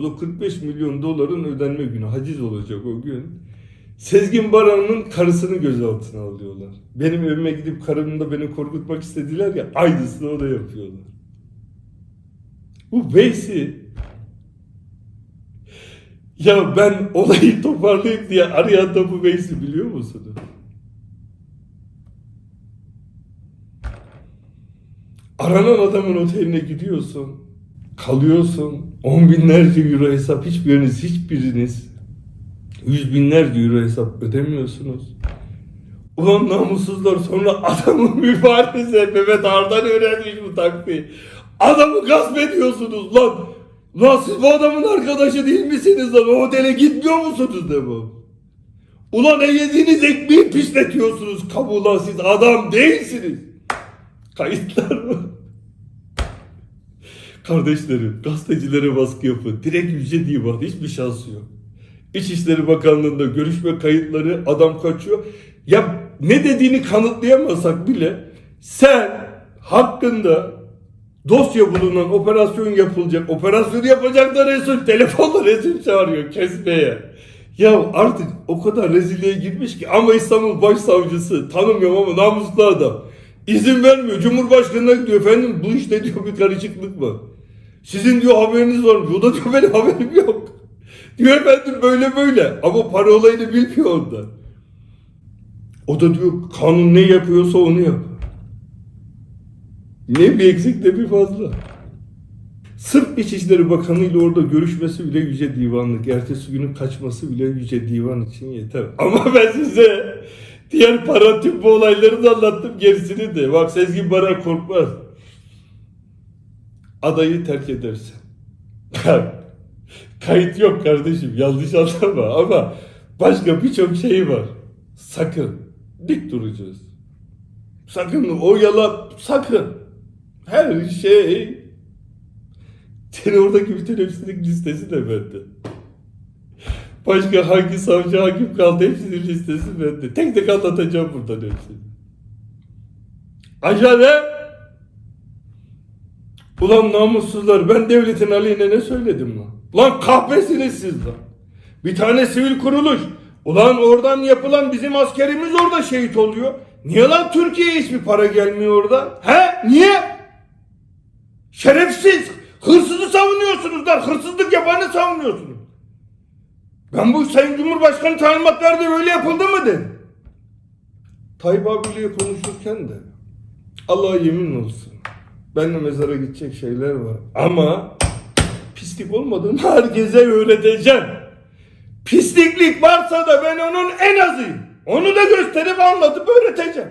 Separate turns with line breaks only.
O 45 milyon doların ödenme günü haciz olacak o gün. Sezgin Baran'ın karısını gözaltına alıyorlar. Benim evime gidip karımla beni korkutmak istediler ya aynısını o da yapıyorlar. Bu Veysi ya ben olayı toparlayayım diye arayan da bu Veysi biliyor musunuz? Aranan adamın oteline gidiyorsun. Kalıyorsun. On binlerce euro hesap hiçbiriniz hiçbiriniz yüz binlerce euro hesap ödemiyorsunuz. Ulan namussuzlar sonra adamın mübaresi Mehmet Ardan öğrenmiş bu taktiği. Adamı gasp ediyorsunuz lan. Lan siz bu adamın arkadaşı değil misiniz lan? O otele gitmiyor musunuz de bu? Ulan yediğiniz ekmeği pisletiyorsunuz kabuğla siz adam değilsiniz. Kayıtlar mı? Kardeşlerim, gazetecilere baskı yapın. Direkt yüce divan, hiçbir şansı yok. İçişleri Bakanlığı'nda görüşme kayıtları, adam kaçıyor. Ya ne dediğini kanıtlayamasak bile sen hakkında dosya bulunan operasyon yapılacak, operasyon yapacak da Resul telefonla Resul çağırıyor kesmeye. Ya artık o kadar rezilliğe girmiş ki ama İstanbul Başsavcısı tanımıyorum ama namuslu adam. İzin vermiyor. Cumhurbaşkanına gidiyor. Efendim bu işte diyor bir karışıklık var. Sizin diyor haberiniz var. O da diyor benim haberim yok. Diyor efendim böyle böyle. Ama para olayını bilmiyor onda. O da diyor kanun ne yapıyorsa onu yap. Ne bir eksik ne bir fazla. Sırf İçişleri Bakanı ile orada görüşmesi bile Yüce Divanlık. Ertesi günü kaçması bile Yüce Divan için yeter. Ama ben size diğer para tüp olaylarını da anlattım gerisini de. Bak Sezgin Baran korkmaz. Adayı terk edersen. Kayıt yok kardeşim yanlış anlama ama başka birçok şey var. Sakın dik duracağız. Sakın o yala sakın. Her şey senin oradaki bütün hepsinin listesi de bende. Başka hangi savcı hakim kaldı hepsinin listesi bende. Tek tek anlatacağım buradan hepsini. Ajane! Ulan namussuzlar ben devletin aleyhine ne söyledim lan? Lan kahvesiniz siz lan. Bir tane sivil kuruluş. Ulan oradan yapılan bizim askerimiz orada şehit oluyor. Niye lan Türkiye'ye hiçbir para gelmiyor orada? He? Niye? Şerefsiz! Hırsızı savunuyorsunuz lan! Hırsızlık yapanı savunuyorsunuz. Ben bu Sayın Cumhurbaşkanı talimat verdi böyle yapıldı mı dedim. Tayyip abiyle konuşurken de Allah'a yemin olsun. Benimle mezara gidecek şeyler var. Ama pislik olmadığını herkese öğreteceğim. Pisliklik varsa da ben onun en azıyım. Onu da gösterip anlatıp öğreteceğim.